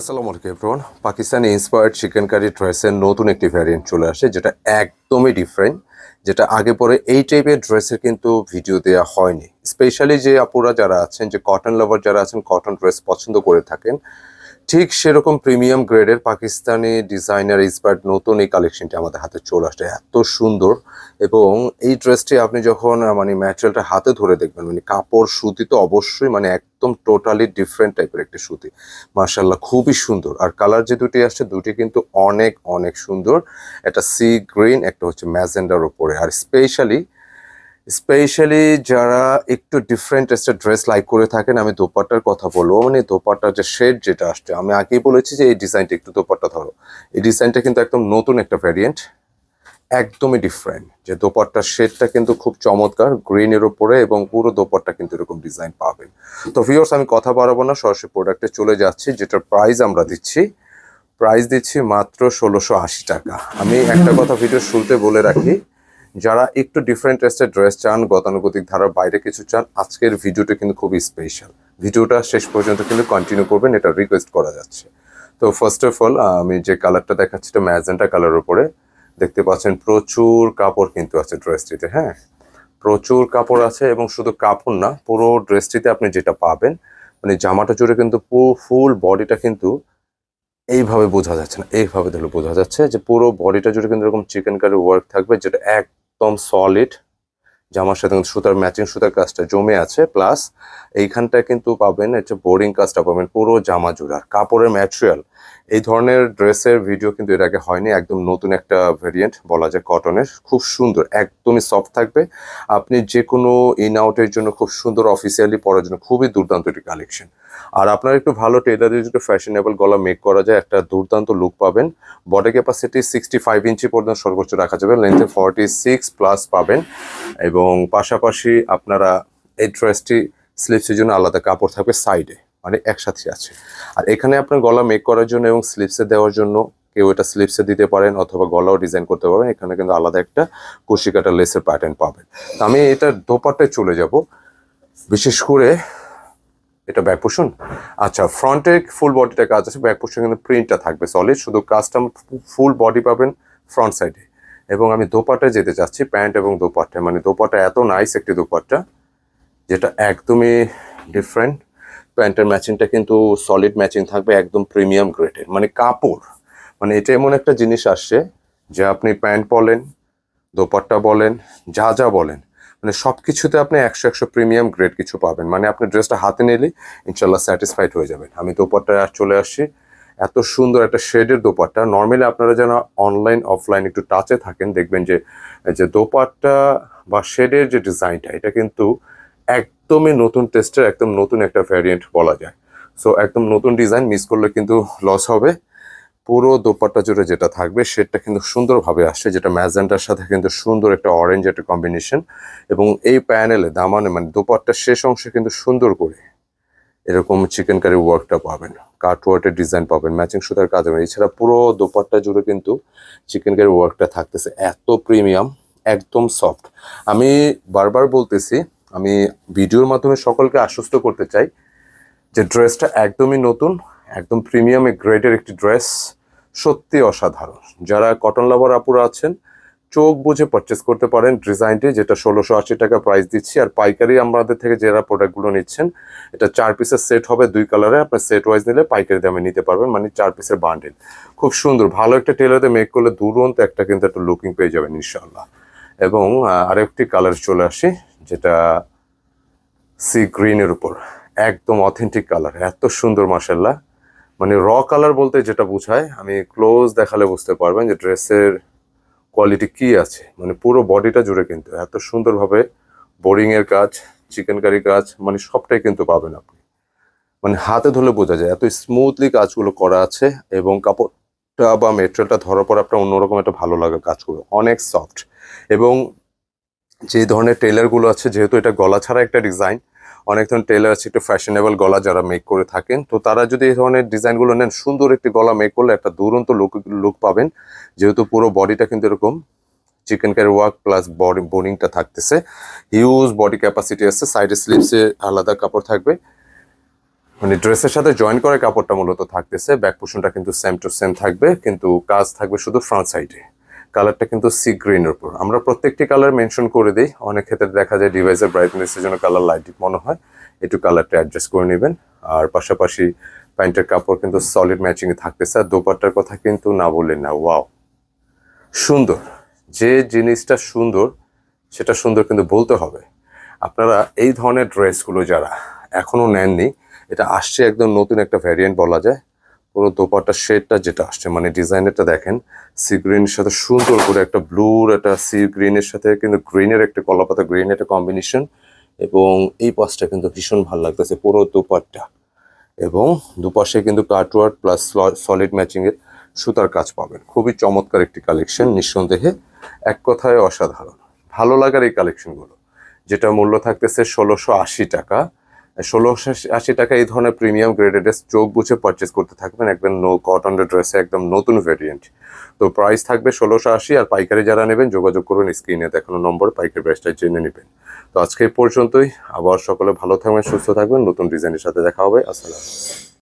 আসসালামু আলাইকুম everyone Pakistani inspired chicken curry ড্রেসের নতুন একটি ভ্যারিয়েন্ট চলে আসে, যেটা একদমই ডিফারেন্ট যেটা আগে পরে এই টাইপের ড্রেসের কিন্তু ভিডিও দেওয়া হয়নি। স্পেশালি যে আপুরা যারা আছেন, যে কটন লাভার যারা আছেন কটন ড্রেস পছন্দ করে থাকেন ঠিক সেরকম প্রিমিয়াম গ্রেডের পাকিস্তানি ডিজাইনার ইন্সপায়ার্ড নতুন এই কালেকশনটি আমাদের হাতে চলে আসে এত সুন্দর এবং এই ড্রেসটি আপনি যখন মানে ম্যাটেরিয়ালটা হাতে ধরে দেখবেন মানে কাপড় সুতি তো অবশ্যই মানে একদম টোটালি ডিফারেন্ট টাইপের একটি সুতি। মার্শাল্লাহ খুবই সুন্দর। আর কালার যে দুটি আসছে, দুটি কিন্তু অনেক অনেক সুন্দর। একটা সি গ্রিন একটা হচ্ছে ম্যাজেন্ডার উপরে। আর স্পেশালি স্পেশালি যারা একটু ডিফারেন্ট একটা ড্রেস লাইক করে থাকেন, আমি দোপাট্টার কথা বলব। মানে দোপাট্টার যে শেড যেটা আসছে, আমি আগেই বলেছি যে এই ডিজাইনটা একটু দোপাট্টা ধরো। এই ডিজাইনটা কিন্তু একদম নতুন একটা ভ্যারিয়েন্ট একদমই ডিফারেন্ট যে দোপাট্টার শেডটা কিন্তু খুব চমৎকার গ্রিনের উপরে এবং পুরো দোপাট্টা কিন্তু এরকম ডিজাইন পাবেন। তো ভিউয়ার্স আমি কথা বাড়াবো না, সরাসরি প্রোডাক্টে চলে যাচ্ছি, যেটার প্রাইস আমরা দিচ্ছি। প্রাইস দিচ্ছি মাত্র ষোলোশো আশি টাকা। আমি একটা কথা ভিডিও শুরুতে বলে রাখি যারা একটু ডিফারেন্ট টেস্টের ড্রেস চান, গতানুগতিক ধারার বাইরে কিছু চান, আজকের ভিডিওটা কিন্তু খুবই স্পেশাল ভিডিওটা শেষ পর্যন্ত কিন্তু কন্টিনিউ করবেন, এটা রিকোয়েস্ট করা যাচ্ছে। তো ফার্স্ট অফ অল আমি যে কালারটা দেখাচ্ছি, এটা ম্যাজেন্টা কালার উপরে। দেখতে পাচ্ছেন প্রচুর কাপড় কিন্তু আছে ড্রেসটিতে হ্যাঁ? প্রচুর কাপড় আছে এবং শুধু কাপড় না, পুরো ড্রেসটিতে আপনি যেটা পাবেন মানে জামাটা জুড়ে কিন্তু পুরো ফুল বডিটা কিন্তু এইভাবে বোঝা যাচ্ছে না, এইভাবে ধরে বোঝা যাচ্ছে যে পুরো বডিটা জুড়ে কিন্তু এরকম চিকেন কারি ওয়ার্ক থাকবে, যেটা একদম সলিড জামার সাথে কিন্তু সুতার ম্যাচিং সুতার কাজটা জমে আছে। প্লাস এইখানটা কিন্তু পাবেন হচ্ছে বোরিং কাজটা পাবেন পুরো জামা জুড়ার কাপড়ের ম্যাটেরিয়াল এই ধরনের ড্রেসের ভিডিও কিন্তু এর আগে হয়নি, একদম নতুন একটা ভেরিয়েন্ট বলা যায় কটনের খুব সুন্দর, একদমই সফট থাকবে। আপনি যে কোনো ইন আউটের জন্য খুব সুন্দর অফিসিয়ালি পরার জন্য খুবই দুর্দান্ত একটি কালেকশন আর আপনার একটু ভালো টেলারের যদি ফ্যাশনেবল গলা মেক করা যায়, একটা দুর্দান্ত লুক পাবেন। Body capacity sixty five inch পর্যন্ত সর্বোচ্চ রাখা যাবে লেন্থে ফর্টি সিক্স প্লাস পাবেন। এবং পাশাপাশি আপনারা এই ড্রেসটি স্লিপসের জন্য আলাদা কাপড় থাকবে সাইডে মানে একসাথে আছে। আর এখানে আপনার গলা মেক করার জন্য এবং স্লিপসে দেওয়ার জন্য কেউ এটা স্লিপসে দিতে পারেন অথবা গলাও ডিজাইন করতে পারবেন। এখানে কিন্তু আলাদা একটা কুশি কাটা লেসের প্যাটার্ন পাবেন। তো আমি এটা দোপাট্টায় চলে যাব। বিশেষ করে এটা ব্যাক পোষণ আচ্ছা ফ্রন্টে ফুল বডিটা কাজ আছে ব্যাক পোষণ কিন্তু প্রিন্টটা থাকবে সলিড শুধু কাজটা ফুল বডি পাবেন ফ্রন্ট সাইডে এবং আমি দোপাট্টায় যেতে চাচ্ছি প্যান্ট এবং দোপাট্টায় মানে দোপাট্টা এত নাইস একটি দোপাট্টা, যেটা একদমই ডিফারেন্ট প্যান্টের ম্যাচিংটা কিন্তু সলিড ম্যাচিং থাকবে একদম প্রিমিয়াম গ্রেডের মানে কাপড়। মানে এটা এমন একটা জিনিস আসছে, যে আপনি প্যান্ট বলেন, দোপাট্টা বলেন, যা যা বলেন মানে সব কিছুতে আপনি একশো একশো প্রিমিয়াম গ্রেড কিছু পাবেন। মানে আপনি ড্রেসটা হাতে নিলে ইনশাল্লাহ স্যাটিসফাইড হয়ে যাবেন। আমি দোপাট্টায় আর চলে আসছি। এত সুন্দর একটা শেডের দোপাট্টা। নর্মালি আপনারা যেন অনলাইন অফলাইন একটু টাচে থাকেন, দেখবেন যে যে দোপাট্টা বা শেডের যে ডিজাইনটা এটা কিন্তু একদমই নতুন টেস্টের একদম নতুন একটা ভ্যারিয়েন্ট বলা যায়। সো একদম নতুন ডিজাইন মিস করলে কিন্তু লস হবে। পুরো দোপাট্টা জুড়ে যেটা থাকবে, সেটা কিন্তু সুন্দরভাবে আসছে, যেটা ম্যাজেন্টার সাথে কিন্তু সুন্দর একটা অরেঞ্জ একটা কম্বিনেশন এবং এই প্যানেলে দামানে মানে দোপাট্টার শেষ অংশে কিন্তু সুন্দর করে এরকম চিকেন কারি ওয়ার্কটা পাবেন কাট ওয়ার্কের ডিজাইন পাবেন ম্যাচিং সুতার কাজ হবে। এছাড়া পুরো দোপাট্টা জুড়ে কিন্তু চিকেন কারি ওয়ার্কটা থাকতেছে, এত প্রিমিয়াম একদম সফট আমি বারবার বলতেছি আমি ভিডিওর মাধ্যমে সকলকে আশ্বস্ত করতে চাই যে ড্রেসটা একদমই নতুন, একদম প্রিমিয়াম গ্রেডের একটি ড্রেস, সত্যি অসাধারণ। যারা কটন লাভার আপুরা আছেন, চোখ বুঝে পারচেস করতে পারেন ডিজাইনটি যেটা ষোলোশো আশি টাকা প্রাইস দিচ্ছি। আর পাইকারি আমাদের থেকে যারা প্রোডাক্টগুলো নিচ্ছেন, এটা চার পিসের সেট হবে দুই কালারে আপনার সেট ওয়াইজ নিলে পাইকারি দামে নিতে পারবেন মানে চার পিসের বান্ডেল খুব সুন্দর, ভালো একটা টেলারে মেক করলে দুরন্ত একটা কিন্তু একটা লুকিং পেয়ে যাবেন ইনশাল্লাহ এবং আরেকটি কালার চলে আসি যেটা সি গ্রিনের উপর, একদম অথেন্টিক কালার এত সুন্দর মাসাল্লাহ মানে র কালার বলতে যেটা বোঝায়, আমি ক্লোজ দেখালে বুঝতে পারবেন যে ড্রেসের কোয়ালিটি কি আছে। মানে পুরো বডিটা জুড়ে কিন্তু, এত সুন্দরভাবে বোরিংয়ের কাজ চিকেন কারি কাজ মানে সবটাই কিন্তু পাবেন আপনি। মানে হাতে ধরলে বোঝা যায়, এত স্মুথলি কাজগুলো করা আছে এবং কাপড়টা বা মেটেরিয়ালটা ধরার পর আপনার অন্যরকম একটা ভালো লাগে কাজগুলো, অনেক সফট এবং যে ধরনের টেলারগুলো আছে, যেহেতু এটা গলা ছাড়া একটা ডিজাইন অনেক ধরনের টেলার আছে, একটু ফ্যাশনেবল গলা যারা মেক করে থাকেন, তো তারা যদি এই ধরনের ডিজাইনগুলো নেন, সুন্দর একটি গলা মেক করলে একটা দুরন্ত লুক লুক পাবেন। যেহেতু পুরো বডিটা কিন্তু এরকম chicken curry work plus body বোনিংটা থাকতেছে। হিউজ বডি ক্যাপাসিটি আছে সাইডে স্লিপসে আলাদা কাপড় থাকবে। মানে ড্রেসের সাথে জয়েন করে কাপড়টা মূলত থাকতেছে ব্যাক পোর্শনটা কিন্তু সেম টু সেম থাকবে, কিন্তু কাজ থাকবে শুধু ফ্রন্ট সাইডে কালারটা কিন্তু সি গ্রিনের উপর। আমরা প্রত্যেকটি কালার মেনশন করে দিই। অনেক ক্ষেত্রে দেখা যায় ডিভাইসের ব্রাইটনেসের জন্য কালার লাইট মনে হয়। একটু কালারটা অ্যাডজাস্ট করে নেবেন। আর পাশাপাশি প্যান্টের কাপড় কিন্তু সলিড ম্যাচিংয়ে থাকতেছে। আর দোপাট্টার কথা কিন্তু না বলে না। ওয়াও সুন্দর। যে জিনিসটা সুন্দর, সেটা সুন্দর কিন্তু বলতে হবে। আপনারা এই ধরনের ড্রেসগুলো যারা এখনও নেননি, এটা আসছে একদম নতুন একটা ভ্যারিয়েন্ট বলা যায়। পুরো দোপাট্টার শেডটা যেটা আসছে মানে ডিজাইনেরটা দেখেন সি গ্রিনের সাথে সুন্দর করে একটা ব্লুর একটা সি গ্রিনের সাথে কিন্তু গ্রিনের একটা কলাপাতা গ্রিন একটা কম্বিনেশন এবং এই পাশটা কিন্তু ভীষণ ভালো লাগতেছে পুরো দোপাট্টা। এবং দুপাশে কিন্তু কাটওয়ার্ক প্লাস সলিড ম্যাচিংয়ের সুতার কাজ পাবেন। খুবই চমৎকার একটি কালেকশন নিঃসন্দেহে এক কথায় অসাধারণ। ভালো লাগার এই কালেকশনগুলো যেটা মূল্য থাকতেছে ষোলোশো আশি টাকা। ষোলোশো আশি টাকা এই ধরনের প্রিমিয়াম গ্রেডেড ড্রেস চোখ বুঝে পারচেস করতে থাকবেন একদম নো কটন ড্রেসে একদম নতুন ভেরিয়েন্ট তো প্রাইস থাকবে ষোলোশো আশি আর পাইকারি যারা নেবেন, যোগাযোগ করুন স্ক্রিনে দেখানো নম্বর, পাইকারি প্রাইসটা জেনে নেবেন। তো আজকে এই পর্যন্তই, আবার সকলে ভালো থাকবেন, সুস্থ থাকবেন, নতুন ডিজাইনের সাথে দেখা হবে, আসসালাম